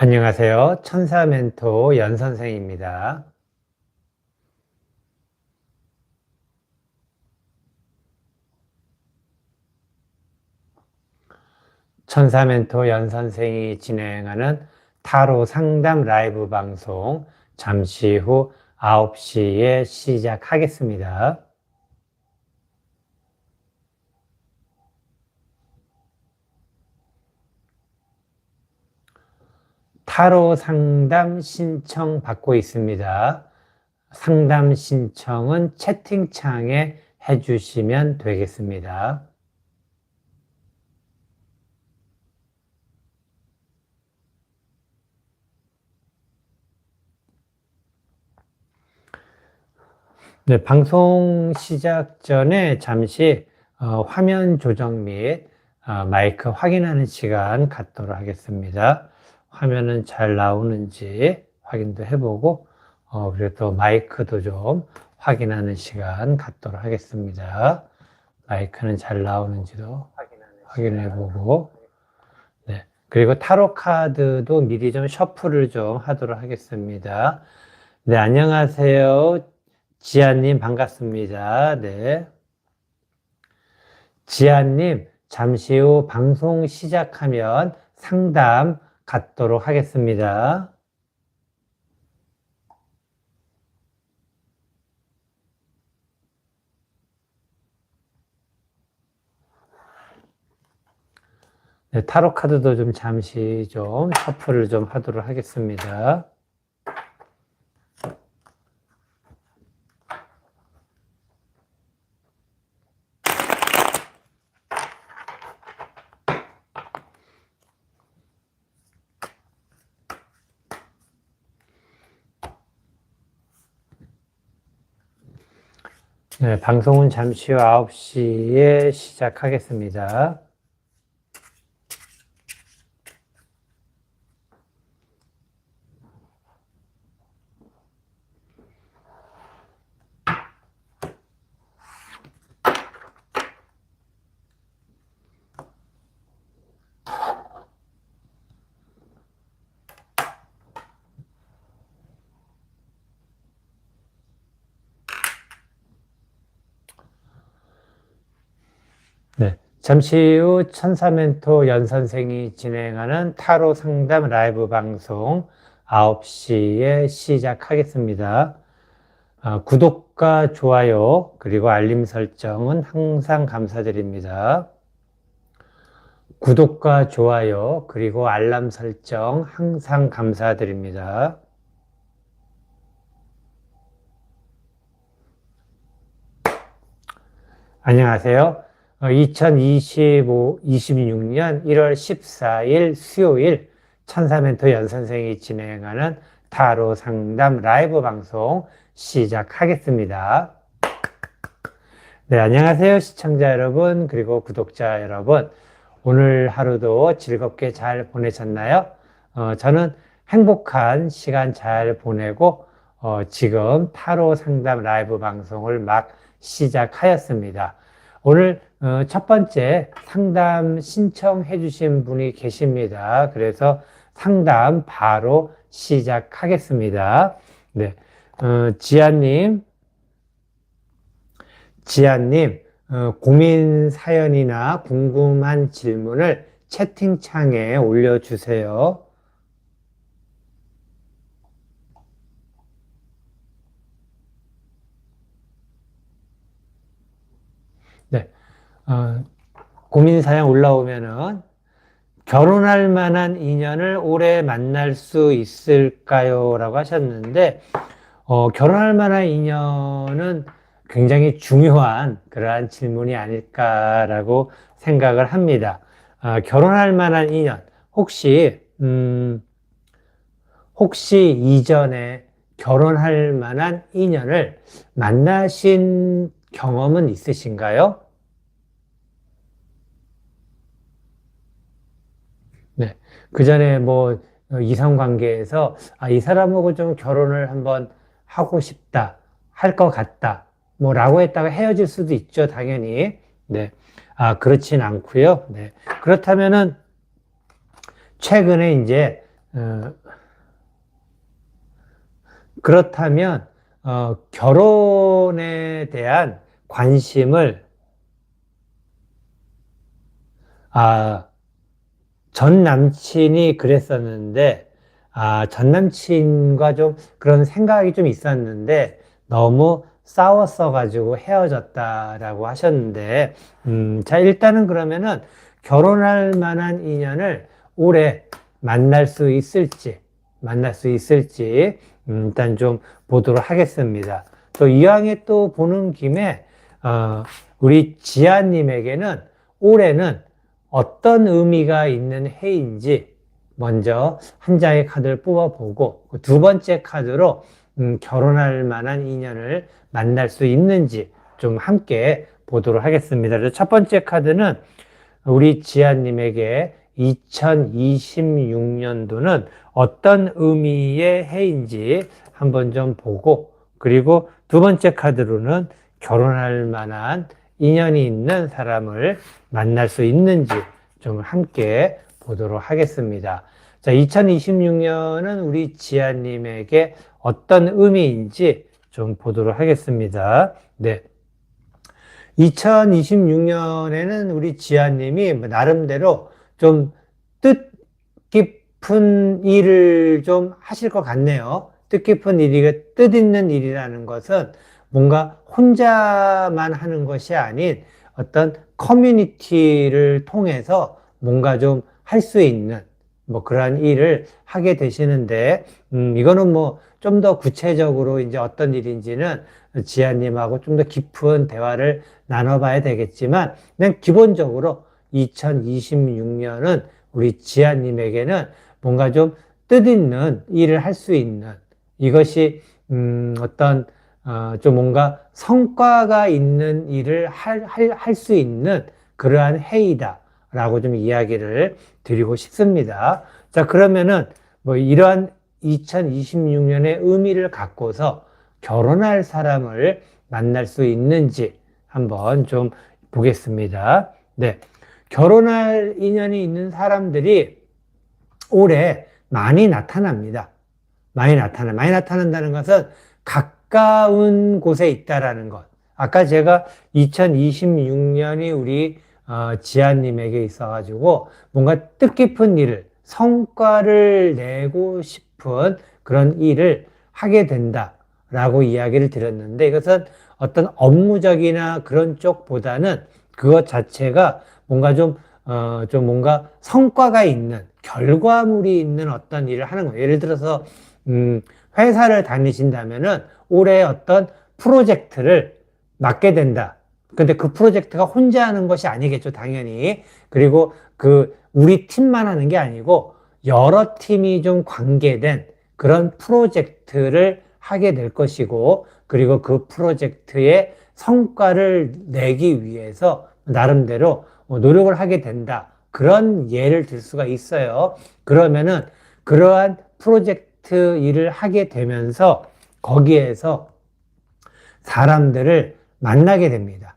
안녕하세요. 천사 멘토 연 선생입니다. 천사 멘토 연 선생이 진행하는 타로 상담 라이브 방송 잠시 후 9시에 시작하겠습니다. 타로 상담 신청 받고 있습니다. 상담 신청은 채팅창에 해주시면 되겠습니다. 네, 방송 시작 전에 잠시 어, 화면 조정 및 어, 마이크 확인하는 시간 갖도록 하겠습니다. 화면은 잘 나오는지 확인도 해보고 어, 그리고 또 마이크도 좀 확인하는 시간 갖도록 하겠습니다. 마이크는 잘 나오는지도 확인해보고 네. 그리고 타로 카드도 미리 좀 셔플을 좀 하도록 하겠습니다. 네, 안녕하세요. 지아님 반갑습니다. 네. 지아님, 잠시 후 방송 시작하면 상담 갖도록 하겠습니다. 네, 타로 카드도 좀 잠시 좀 셔플을 좀 하도록 하겠습니다. 네, 방송은 잠시 후 9시에 시작하겠습니다. 네. 잠시 후 천사 멘토 연 선생이 진행하는 타로 상담 라이브 방송 9시에 시작하겠습니다. 아, 구독과 좋아요, 그리고 알림 설정은 항상 감사드립니다. 구독과 좋아요, 그리고 알람 설정 항상 감사드립니다. 안녕하세요. 2025, 26년 1월 14일 수요일 천사멘토 연선생이 진행하는 타로 상담 라이브 방송 시작하겠습니다. 네, 안녕하세요. 시청자 여러분, 그리고 구독자 여러분. 오늘 하루도 즐겁게 잘 보내셨나요? 어, 저는 행복한 시간 잘 보내고, 어, 지금 타로 상담 라이브 방송을 막 시작하였습니다. 오늘 어, 첫 번째 상담 신청해 주신 분이 계십니다. 그래서 상담 바로 시작하겠습니다. 네. 어, 지아님, 지아님, 어, 고민 사연이나 궁금한 질문을 채팅창에 올려주세요. 네. 어, 고민 사연 올라오면은 결혼할 만한 인연을 올해 만날 수 있을까요? 라고 하셨는데, 어, 결혼할 만한 인연은 굉장히 중요한 그러한 질문이 아닐까라고 생각을 합니다. 어, 결혼할 만한 인연, 혹시, 음, 혹시 이전에 결혼할 만한 인연을 만나신 경험은 있으신가요? 네. 그 전에 뭐 이성 관계에서 아, 이 사람하고 좀 결혼을 한번 하고 싶다, 할 것 같다, 뭐 라고 했다가 헤어질 수도 있죠, 당연히. 네. 아, 그렇진 않고요. 네. 그렇다면은 최근에 이제 어, 그렇다면 어, 결혼에 대한 관심을 아, 전 남친이 그랬었는데 아, 전 남친과 좀 그런 생각이 좀 있었는데 너무 싸웠어가지고 헤어졌다라고 하셨는데, 음, 자, 일단은 그러면은 결혼할 만한 인연을 올해 만날 수 있을지, 만날 수 있을지, 음, 일단 좀 보도록 하겠습니다. 또 이왕에 또 보는 김에, 어, 우리 지아님에게는 올해는 어떤 의미가 있는 해인지 먼저 한 장의 카드를 뽑아보고 그두 번째 카드로 음, 결혼할 만한 인연을 만날 수 있는지 좀 함께 보도록 하겠습니다. 첫 번째 카드는 우리 지아님에게 2026년도는 어떤 의미의 해인지 한번 좀 보고 그리고 두 번째 카드로는 결혼할 만한 인연이 있는 사람을 만날 수 있는지 좀 함께 보도록 하겠습니다. 자, 2026년은 우리 지아님에게 어떤 의미인지 좀 보도록 하겠습니다. 네. 2026년에는 우리 지아님이 뭐 나름대로 좀 뜻 깊은 일을 좀 하실 것 같네요. 뜻깊은 일이, 뜻 있는 일이라는 것은 뭔가 혼자만 하는 것이 아닌 어떤 커뮤니티를 통해서 뭔가 좀 할 수 있는 뭐 그러한 일을 하게 되시는데, 음, 이거는 뭐 좀 더 구체적으로 이제 어떤 일인지는 지아님하고 좀 더 깊은 대화를 나눠봐야 되겠지만, 그냥 기본적으로 2026년은 우리 지아님에게는 뭔가 좀 뜻있는 일을 할 수 있는 이것이, 음, 어떤, 어, 좀 뭔가 성과가 있는 일을 할, 할, 할 수 있는 그러한 해이다. 라고 좀 이야기를 드리고 싶습니다. 자, 그러면은 뭐 이러한 2026년의 의미를 갖고서 결혼할 사람을 만날 수 있는지 한번 좀 보겠습니다. 네. 결혼할 인연이 있는 사람들이 올해 많이 나타납니다. 많이 나타나. 많이 나타난다는 것은 가까운 곳에 있다라는 것. 아까 제가 2026년이 우리 어, 지아님에게 있어가지고 뭔가 뜻깊은 일을 성과를 내고 싶은 그런 일을 하게 된다라고 이야기를 드렸는데 이것은 어떤 업무적이나 그런 쪽보다는 그것 자체가 뭔가 좀, 어, 좀 뭔가 성과가 있는 결과물이 있는 어떤 일을 하는 거예요. 예를 들어서, 음, 회사를 다니신다면은 올해 어떤 프로젝트를 맡게 된다. 근데 그 프로젝트가 혼자 하는 것이 아니겠죠, 당연히. 그리고 그 우리 팀만 하는 게 아니고 여러 팀이 좀 관계된 그런 프로젝트를 하게 될 것이고, 그리고 그 프로젝트의 성과를 내기 위해서 나름대로 뭐 노력을 하게 된다. 그런 예를 들 수가 있어요. 그러면은 그러한 프로젝트 일을 하게 되면서 거기에서 사람들을 만나게 됩니다.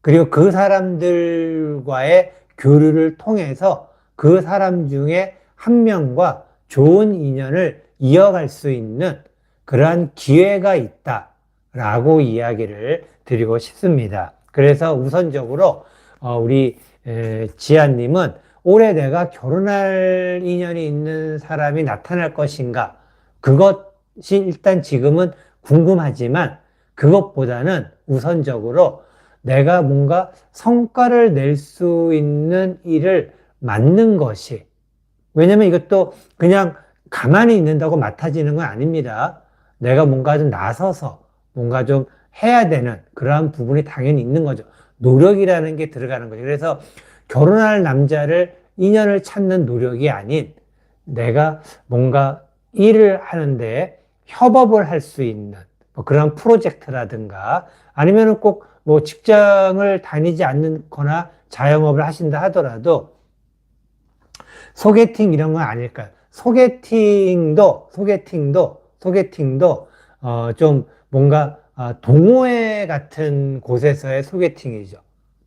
그리고 그 사람들과의 교류를 통해서 그 사람 중에 한 명과 좋은 인연을 이어갈 수 있는 그러한 기회가 있다 라고 이야기를 드리고 싶습니다. 그래서 우선적으로 어, 우리 지아님은 올해 내가 결혼할 인연이 있는 사람이 나타날 것인가 그것이 일단 지금은 궁금하지만 그것보다는 우선적으로 내가 뭔가 성과를 낼 수 있는 일을 맡는 것이 왜냐면 이것도 그냥 가만히 있는다고 맡아지는 건 아닙니다. 내가 뭔가 좀 나서서 뭔가 좀 해야 되는 그러한 부분이 당연히 있는 거죠. 노력이라는 게 들어가는 거죠. 그래서 결혼할 남자를 인연을 찾는 노력이 아닌 내가 뭔가 일을 하는데 협업을 할 수 있는 뭐 그런 프로젝트라든가 아니면은 꼭 뭐 직장을 다니지 않거나 자영업을 하신다 하더라도 소개팅 이런 건 아닐까요? 소개팅도 소개팅도 소개팅도 어 좀 뭔가 동호회 같은 곳에서의 소개팅이죠.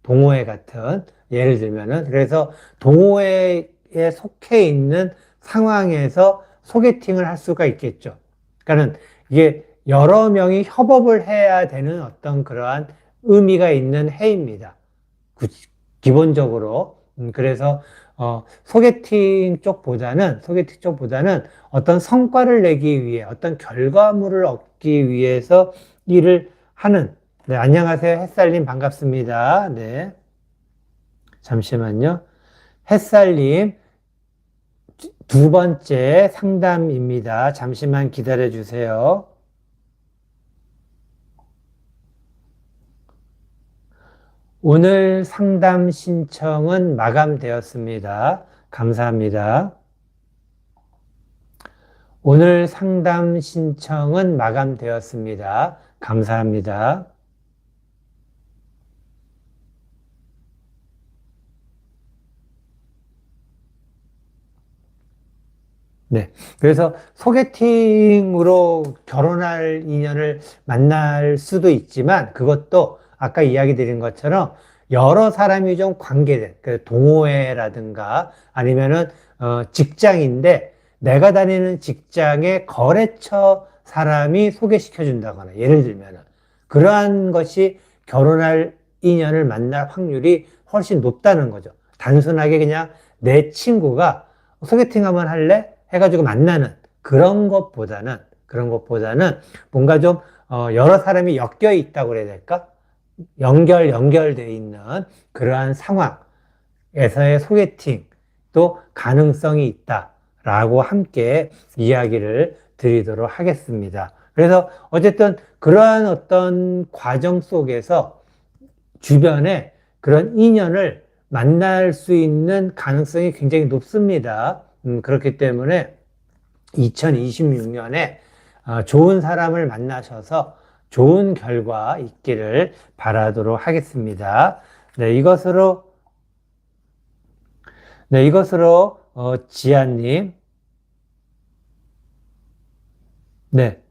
동호회 같은 예를 들면은 그래서 동호회에 속해 있는 상황에서 소개팅을 할 수가 있겠죠. 그러니까는 이게 여러 명이 협업을 해야 되는 어떤 그러한 의미가 있는 해입니다. 구- 기본적으로. 음, 그래서 어, 소개팅 쪽보다는 소개팅 쪽보다는 어떤 성과를 내기 위해 어떤 결과물을 얻기 위해서 일을 하는 네, 안녕하세요. 햇살님 반갑습니다. 네. 잠시만요. 햇살님 두 번째 상담입니다. 잠시만 기다려 주세요. 오늘 상담 신청은 마감되었습니다. 감사합니다. 오늘 상담 신청은 마감되었습니다. 감사합니다. 네. 그래서 소개팅으로 결혼할 인연을 만날 수도 있지만 그것도 아까 이야기 드린 것처럼 여러 사람이 좀 관계된 그 동호회라든가 아니면은 어, 직장인데 내가 다니는 직장의 거래처 사람이 소개시켜 준다거나 예를 들면은 그러한 것이 결혼할 인연을 만날 확률이 훨씬 높다는 거죠. 단순하게 그냥 내 친구가 소개팅 한번 할래? 해가지고 만나는 그런 것보다는 그런 것보다는 뭔가 좀 어, 여러 사람이 엮여 있다고 그래야 될까? 연결 연결되어 있는 그러한 상황에서의 소개팅 또 가능성이 있다라고 함께 이야기를 드리도록 하겠습니다. 그래서 어쨌든 그러한 어떤 과정 속에서 주변에 그런 인연을 만날 수 있는 가능성이 굉장히 높습니다. 음, 그렇기 때문에 2026년에 어, 좋은 사람을 만나셔서 좋은 결과 있기를 바라도록 하겠습니다. 네, 이것으로 네, 이것으로 어, 지아님 네.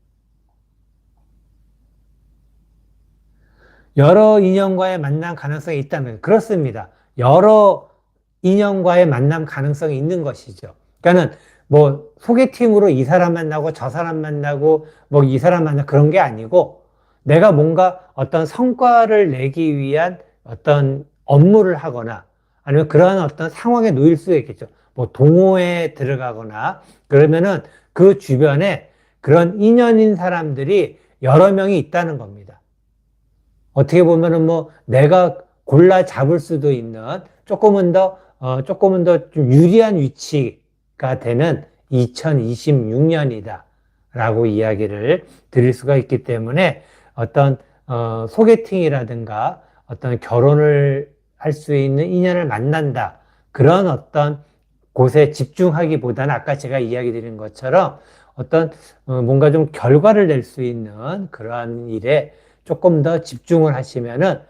여러 인연과의 만남 가능성이 있다면 그렇습니다. 여러 인연과의 만남 가능성이 있는 것이죠. 그러니까는 뭐 소개팅으로 이 사람 만나고 저 사람 만나고 뭐 이 사람 만나 그런 게 아니고 내가 뭔가 어떤 성과를 내기 위한 어떤 업무를 하거나 아니면 그러한 어떤 상황에 놓일 수 있겠죠. 뭐 동호회에 들어가거나 그러면은 그 주변에 그런 인연인 사람들이 여러 명이 있다는 겁니다. 어떻게 보면은 뭐 내가 골라 잡을 수도 있는 조금은 더, 어, 조금은 더 좀 유리한 위치 가 되는 2026년이다. 라고 이야기를 드릴 수가 있기 때문에 어떤, 어, 소개팅이라든가 어떤 결혼을 할 수 있는 인연을 만난다. 그런 어떤 곳에 집중하기보다는 아까 제가 이야기 드린 것처럼 어떤 어, 뭔가 좀 결과를 낼 수 있는 그러한 일에 조금 더 집중을 하시면은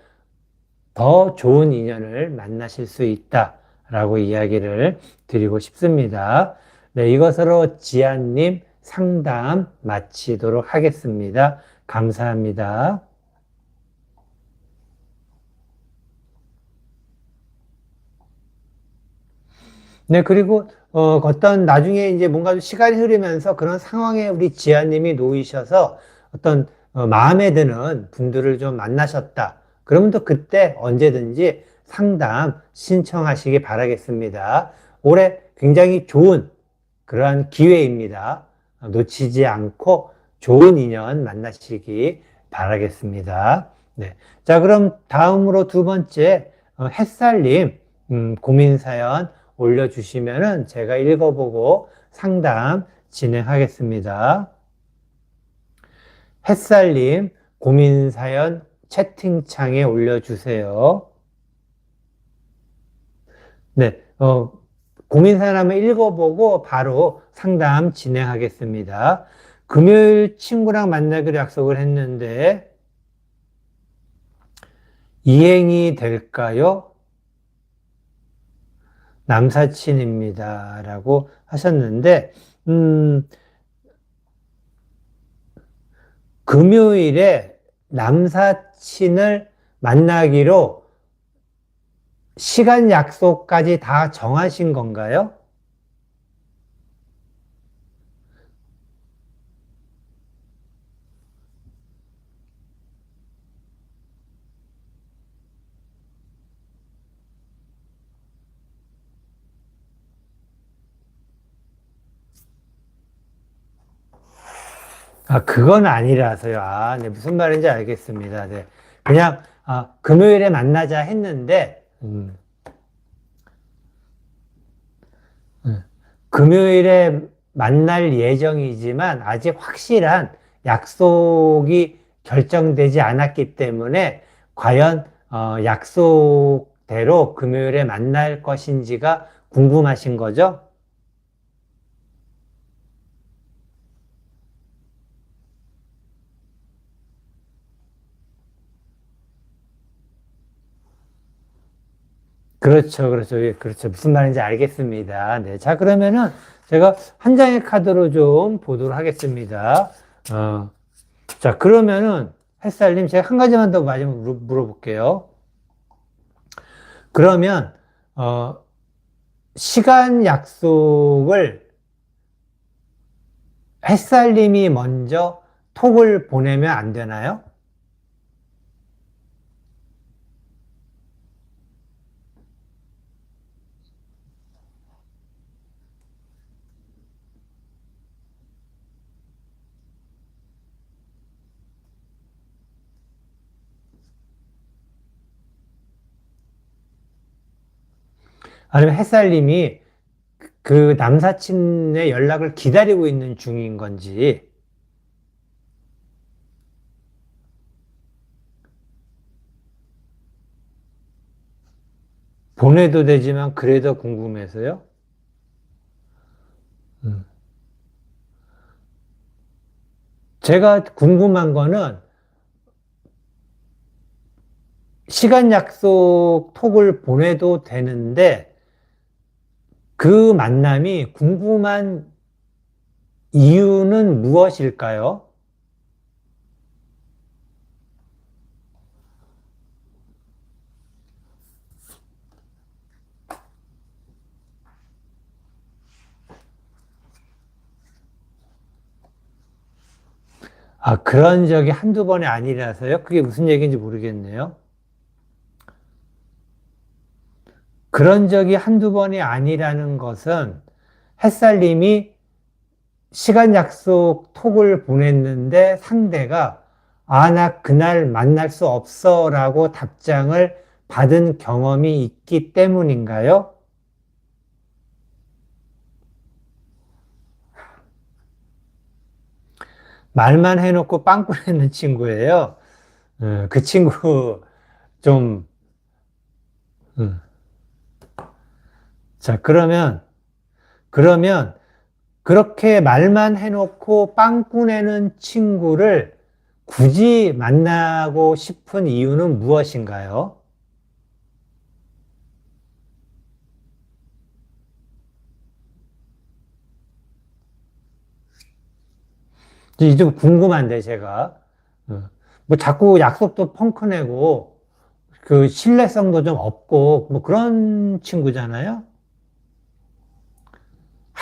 더 좋은 인연을 만나실 수 있다 라고 이야기를 드리고 싶습니다. 네, 이것으로 지안님 상담 마치도록 하겠습니다. 감사합니다. 네, 그리고 어, 어떤 나중에 이제 뭔가 시간이 흐르면서 그런 상황에 우리 지아님이 놓이셔서 어떤 어, 마음에 드는 분들을 좀 만나셨다. 그러면 또 그때 언제든지 상담 신청하시기 바라겠습니다. 올해 굉장히 좋은 그러한 기회입니다. 놓치지 않고 좋은 인연 만나시기 바라겠습니다. 네. 자, 그럼 다음으로 두 번째, 어, 햇살님, 음, 고민사연 올려주시면은 제가 읽어보고 상담 진행하겠습니다. 햇살님, 고민사연 채팅창에 올려주세요. 네, 어, 고민사연 한번 읽어보고 바로 상담 진행하겠습니다. 금요일 친구랑 만나기로 약속을 했는데, 이행이 될까요? 남사친입니다. 라고 하셨는데, 음, 금요일에 남사친을 만나기로 시간 약속까지 다 정하신 건가요? 아, 그건 아니라서요. 아, 네, 무슨 말인지 알겠습니다. 네. 그냥, 아, 금요일에 만나자 했는데, 음. 음. 금요일에 만날 예정이지만 아직 확실한 약속이 결정되지 않았기 때문에 과연 어, 약속대로 금요일에 만날 것인지가 궁금하신 거죠? 그렇죠, 그렇죠, 예, 그렇죠. 무슨 말인지 알겠습니다. 네, 자 그러면은 제가 한 장의 카드로 좀 보도록 하겠습니다. 어, 자 그러면은 햇살님 제가 한 가지만 더 마지막 물어- 물어볼게요. 그러면 어, 시간 약속을 햇살님이 먼저 톡을 보내면 안 되나요? 아니면 햇살님이 그 남사친의 연락을 기다리고 있는 중인 건지, 보내도 되지만 그래도 궁금해서요? 음. 제가 궁금한 거는 시간 약속 톡을 보내도 되는데 그 만남이 궁금한 이유는 무엇일까요? 아, 그런 적이 한두 번이 아니라서요? 그게 무슨 얘기인지 모르겠네요. 그런 적이 한두 번이 아니라는 것은 햇살님이 시간 약속 톡을 보냈는데 상대가 아, 나 그날 만날 수 없어 라고 답장을 받은 경험이 있기 때문인가요? 말만 해놓고 빵꾸내는 친구예요. 어, 그 친구 좀, 음. 자, 그러면, 그러면, 그렇게 말만 해놓고 빵꾸내는 친구를 굳이 만나고 싶은 이유는 무엇인가요? 이좀 궁금한데, 제가. 어, 뭐 자꾸 약속도 펑크내고, 그 신뢰성도 좀 없고, 뭐 그런 친구잖아요?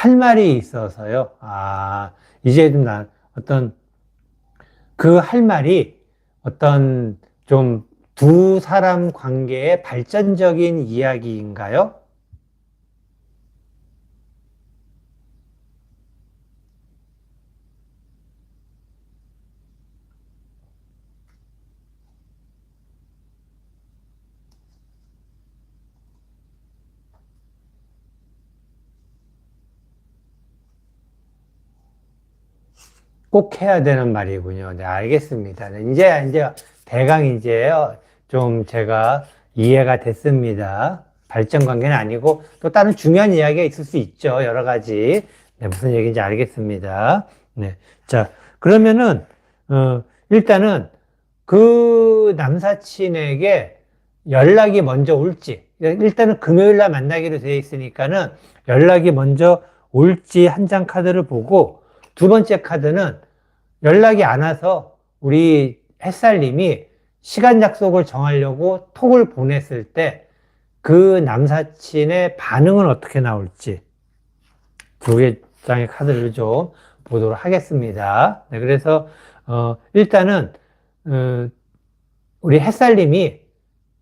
할 말이 있어서요. 아, 이제 좀 나, 어떤, 그 할 말이 어떤 좀 두 사람 관계의 발전적인 이야기인가요? 꼭 해야 되는 말이군요. 네, 알겠습니다. 네, 이제, 이제, 대강 이제, 좀 제가 이해가 됐습니다. 발전 관계는 아니고, 또 다른 중요한 이야기가 있을 수 있죠. 여러 가지. 네, 무슨 얘기인지 알겠습니다. 네. 자, 그러면은, 어, 일단은, 그 남사친에게 연락이 먼저 올지, 일단은 금요일 날 만나기로 되어 있으니까는 연락이 먼저 올지 한 장 카드를 보고, 두 번째 카드는 연락이 안 와서 우리 햇살님이 시간 약속을 정하려고 톡을 보냈을 때 그 남사친의 반응은 어떻게 나올지 두 개 장의 카드를 좀 보도록 하겠습니다. 네, 그래서 어, 일단은 어, 우리 햇살님이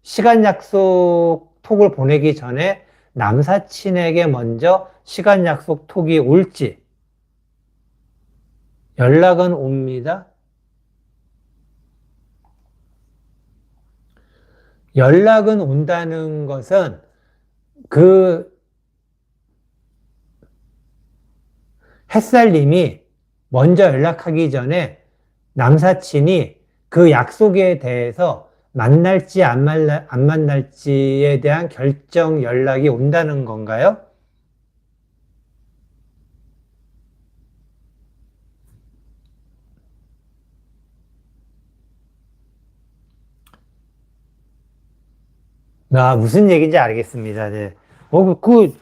시간 약속 톡을 보내기 전에 남사친에게 먼저 시간 약속 톡이 올지 연락은 옵니다. 연락은 온다는 것은 그 햇살님이 먼저 연락하기 전에 남사친이 그 약속에 대해서 만날지 안, 만날, 안 만날지에 대한 결정 연락이 온다는 건가요? 나 무슨 얘기인지 알겠습니다. 네. 어, 그, 그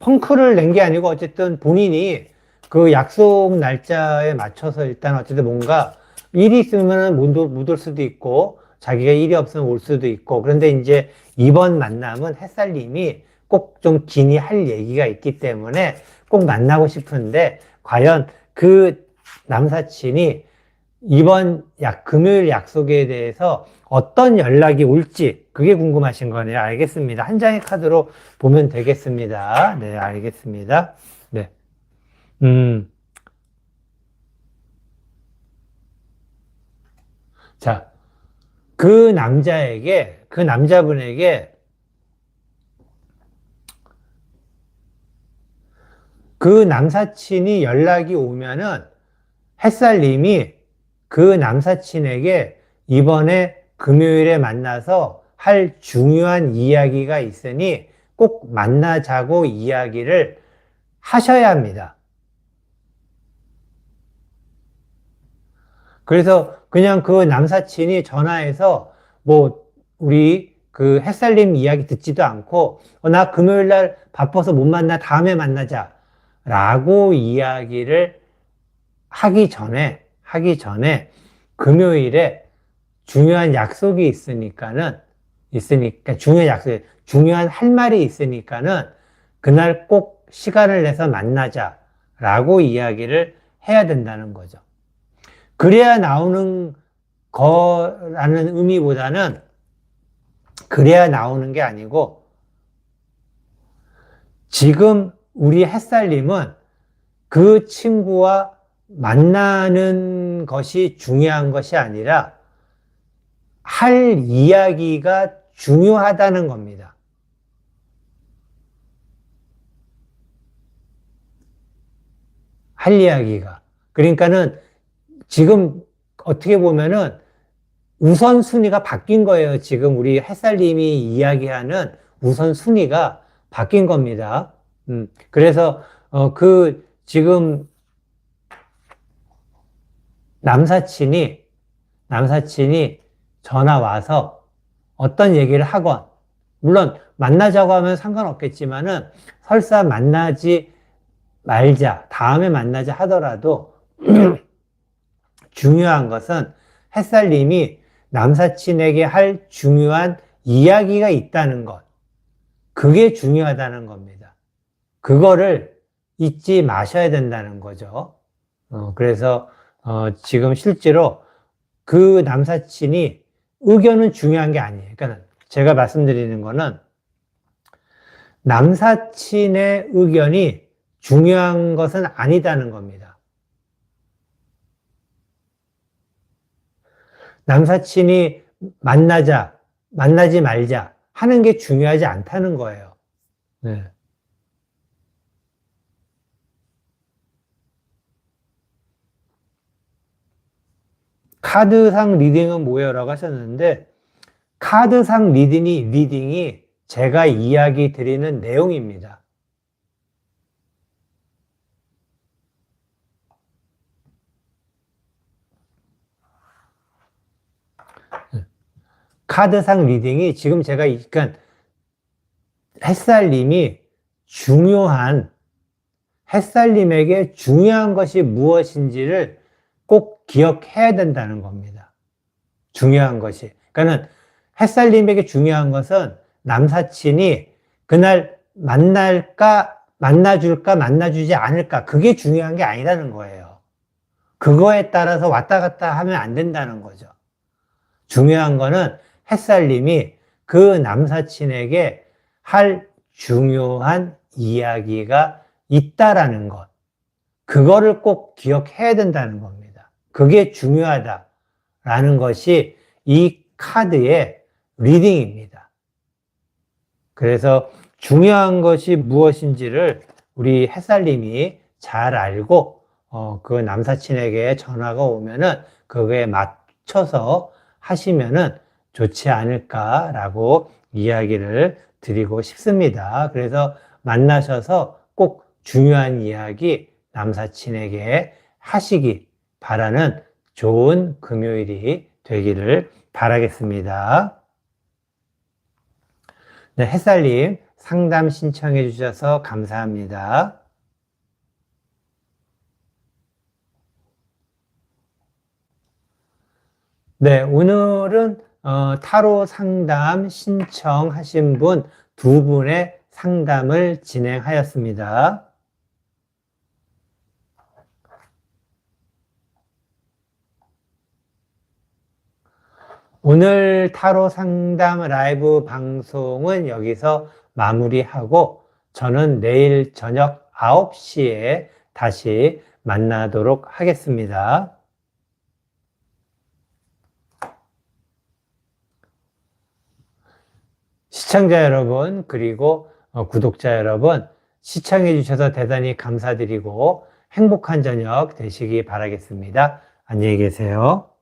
펑크를 낸 게 아니고 어쨌든 본인이 그 약속 날짜에 맞춰서 일단 어쨌든 뭔가 일이 있으면 못, 올- 수도 있고 자기가 일이 없으면 올 수도 있고 그런데 이제 이번 만남은 햇살님이 꼭 좀 긴히 할 얘기가 있기 때문에 꼭 만나고 싶은데 과연 그 남사친이 이번 약, 금요일 약속에 대해서 어떤 연락이 올지 그게 궁금하신 거네요. 알겠습니다. 한 장의 카드로 보면 되겠습니다. 네, 알겠습니다. 네. 음. 자, 그 남자에게, 그 남자분에게 그 남사친이 연락이 오면은 햇살님이 그 남사친에게 이번에 금요일에 만나서 할 중요한 이야기가 있으니 꼭 만나자고 이야기를 하셔야 합니다. 그래서 그냥 그 남사친이 전화해서 뭐 우리 그 햇살님 이야기 듣지도 않고 어, 나 금요일 날 바빠서 못 만나 다음에 만나자 라고 이야기를 하기 전에 하기 전에 금요일에 중요한 약속이 있으니까는 있으니까 중요한 약속 중요한 할 말이 있으니까는 그날 꼭 시간을 내서 만나자라고 이야기를 해야 된다는 거죠. 그래야 나오는 거라는 의미보다는 그래야 나오는 게 아니고 지금 우리 햇살님은 그 친구와 만나는 것이 중요한 것이 아니라 할 이야기가 중요하다는 겁니다. 할 이야기가. 그러니까는 지금 어떻게 보면은 우선순위가 바뀐 거예요. 지금 우리 햇살님이 이야기하는 우선순위가 바뀐 겁니다. 음, 그래서, 어, 그, 지금, 남사친이, 남사친이 전화 와서 어떤 얘기를 하건, 물론 만나자고 하면 상관없겠지만은 설사 만나지 말자, 다음에 만나자 하더라도 중요한 것은 햇살님이 남사친에게 할 중요한 이야기가 있다는 것. 그게 중요하다는 겁니다. 그거를 잊지 마셔야 된다는 거죠. 어, 그래서 어, 지금 실제로 그 남사친이 의견은 중요한 게 아니에요. 그러니까 제가 말씀드리는 거는 남사친의 의견이 중요한 것은 아니다는 겁니다. 남사친이 만나자, 만나지 말자 하는 게 중요하지 않다는 거예요. 네. 카드상 리딩은 뭐예요? 라고 하셨는데, 카드상 리딩이, 리딩이 제가 이야기 드리는 내용입니다. 카드상 리딩이 지금 제가, 그러니까 햇살님이 중요한, 햇살님에게 중요한 것이 무엇인지를 꼭 기억해야 된다는 겁니다. 중요한 것이. 그러니까는 햇살님에게 중요한 것은 남사친이 그날 만날까, 만나줄까, 만나주지 않을까. 그게 중요한 게 아니라는 거예요. 그거에 따라서 왔다 갔다 하면 안 된다는 거죠. 중요한 거는 햇살님이 그 남사친에게 할 중요한 이야기가 있다라는 것. 그거를 꼭 기억해야 된다는 겁니다. 그게 중요하다라는 것이 이 카드의 리딩입니다. 그래서 중요한 것이 무엇인지를 우리 햇살님이 잘 알고 어, 그 남사친에게 전화가 오면은 그거에 맞춰서 하시면은 좋지 않을까라고 이야기를 드리고 싶습니다. 그래서 만나셔서 꼭 중요한 이야기 남사친에게 하시기 바라는 좋은 금요일이 되기를 바라겠습니다. 네, 햇살님 상담 신청해 주셔서 감사합니다. 네, 오늘은 어, 타로 상담 신청하신 분 두 분의 상담을 진행하였습니다. 오늘 타로 상담 라이브 방송은 여기서 마무리하고 저는 내일 저녁 9시에 다시 만나도록 하겠습니다. 시청자 여러분, 그리고 어, 구독자 여러분, 시청해 주셔서 대단히 감사드리고 행복한 저녁 되시기 바라겠습니다. 안녕히 계세요.